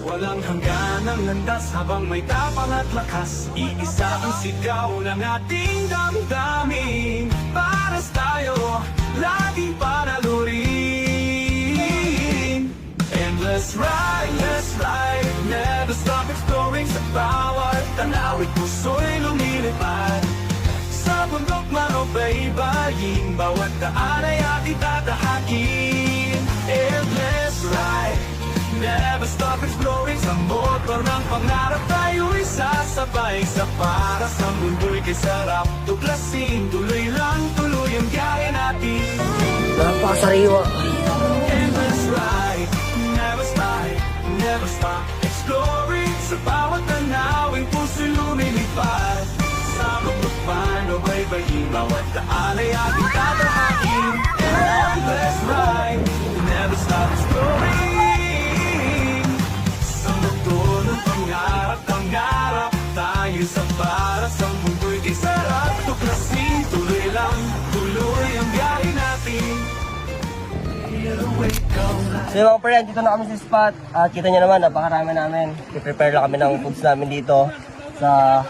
Walang hanggan ang landas habang may tapang at lakas. Iisa ang sigaw ng ating damdamin. Paras tayo, lagi panalurin Endless ride, let's ride. Never stop exploring sa bawat tanawin Puso'y lumilipad. Sa bundok man o baybayin Bawat daan ay ating tatahakin sasabay Sa para sa mundo'y kay sarap. Tuklasin, tuloy lang, tuloy ang gaya natin. Napakasariwa. Endless ride, never stop, never stop exploring Sa bawat tanawing puso'y lumilipad. Sa bundok man o baybayin Bawat daan ay ating lang, tuloy ang natin So yung mga friend, dito na kami sa spot. At kita nyo naman, napakarami namin. I-prepare lang kami ng foods namin dito. Sa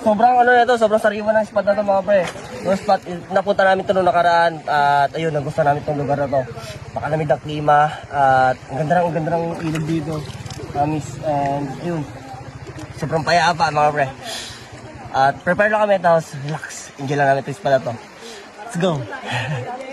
sobrang ano na to, sobrang sariwa ng spot na to mga pre. Yung spot, eh, napunta namin to nung nakaraan. At ayun, nagustuhan namin tong lugar na to. Pakalamig ng klima. At ang ganda ng, ang ganda ng ilog dito. Promise. And ayun, sobrang payapa mga pre. At prepare lang kami, tapos relax. Enjoy lang namin itong spot na to. Let's go!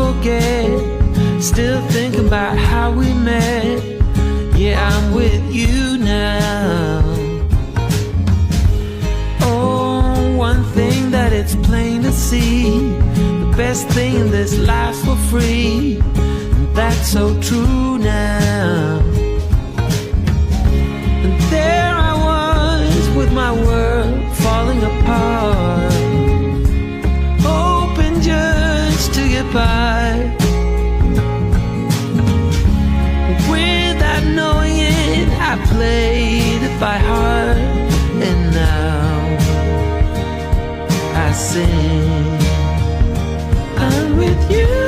Forget. Still thinking about how we met. Yeah, I'm with you now. Oh, one thing that it's plain to see. The best thing in this life's for free. And that's so true now. And there I was with my world falling apart hoping just to get by. heart, and now I sing. I'm with you.